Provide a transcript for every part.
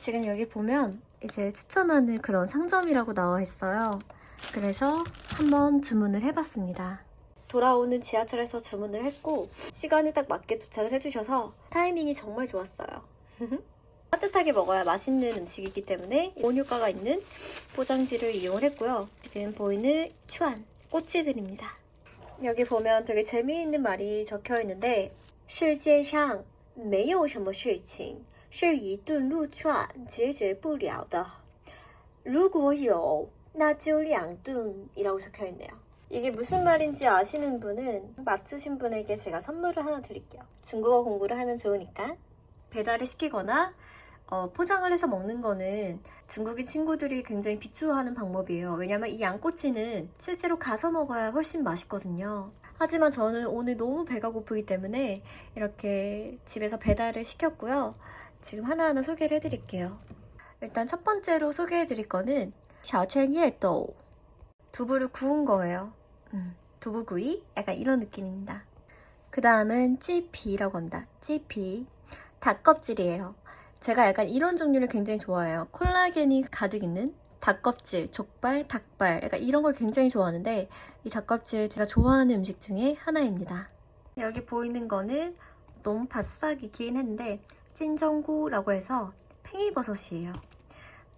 지금 여기 보면 이제 추천하는 그런 상점이라고 나와 있어요. 그래서 한번 주문을 해봤습니다. 돌아오는 지하철에서 주문을 했고 시간에 딱 맞게 도착을 해주셔서 타이밍이 정말 좋았어요. 따뜻하게 먹어야 맛있는 음식이기 때문에 온효과가 있는 포장지를 이용을 했고요. 지금 보이는 추안 꼬치들입니다. 여기 보면 되게 재미있는 말이 적혀 있는데 世界上没有什么事情 是一顿撸串解决不了的。如果有那就两顿이라고 적혀 있네요. 이게 무슨 말인지 아시는 분은 맞추신 분에게 제가 선물을 하나 드릴게요. 중국어 공부를 하면 좋으니까 배달을 시키거나 어, 포장을 해서 먹는 거는 중국인 친구들이 굉장히 비추어하는 방법이에요. 왜냐면 이 양꼬치는 실제로 가서 먹어야 훨씬 맛있거든요. 하지만 저는 오늘 너무 배가 고프기 때문에 이렇게 집에서 배달을 시켰고요. 지금 하나하나 소개를 해드릴게요. 일단 첫 번째로 소개해드릴 거는 샤첸예또 두부를 구운 거예요. 음, 두부구이? 약간 이런 느낌입니다. 그 다음은 찌피라고 합니다. 찌피. 닭껍질이에요. 제가 약간 이런 종류를 굉장히 좋아해요. 콜라겐이 가득 있는 닭껍질, 족발, 닭발. 약간 이런 걸 굉장히 좋아하는데 이 닭껍질 제가 좋아하는 음식 중에 하나입니다. 여기 보이는 거는 너무 바싹이긴 했는데 찐정구라고 해서 팽이버섯이에요.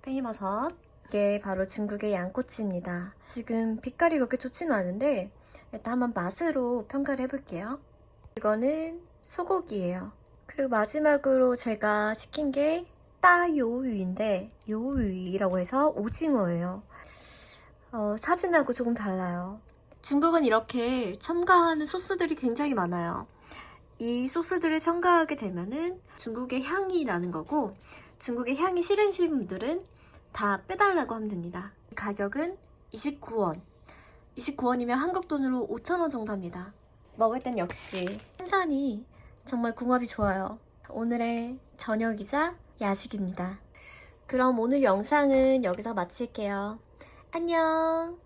팽이버섯. 이게 바로 중국의 양꼬치입니다. 지금 빛깔이 그렇게 좋지는 않은데 일단 한번 맛으로 평가를 해볼게요. 이거는 소고기예요. 그리고 마지막으로 제가 시킨 게 따요위인데 요위라고 해서 오징어예요. 어, 사진하고 조금 달라요. 중국은 이렇게 첨가하는 소스들이 굉장히 많아요. 이 소스들을 첨가하게 되면은 중국의 향이 나는 거고 중국의 향이 싫으신 분들은 다 빼달라고 하면 됩니다. 가격은 29원. 29원이면 한국 돈으로 5,000원 정도 합니다. 먹을 땐 역시 한산이 정말 궁합이 좋아요. 오늘의 저녁이자 야식입니다. 그럼 오늘 영상은 여기서 마칠게요. 안녕!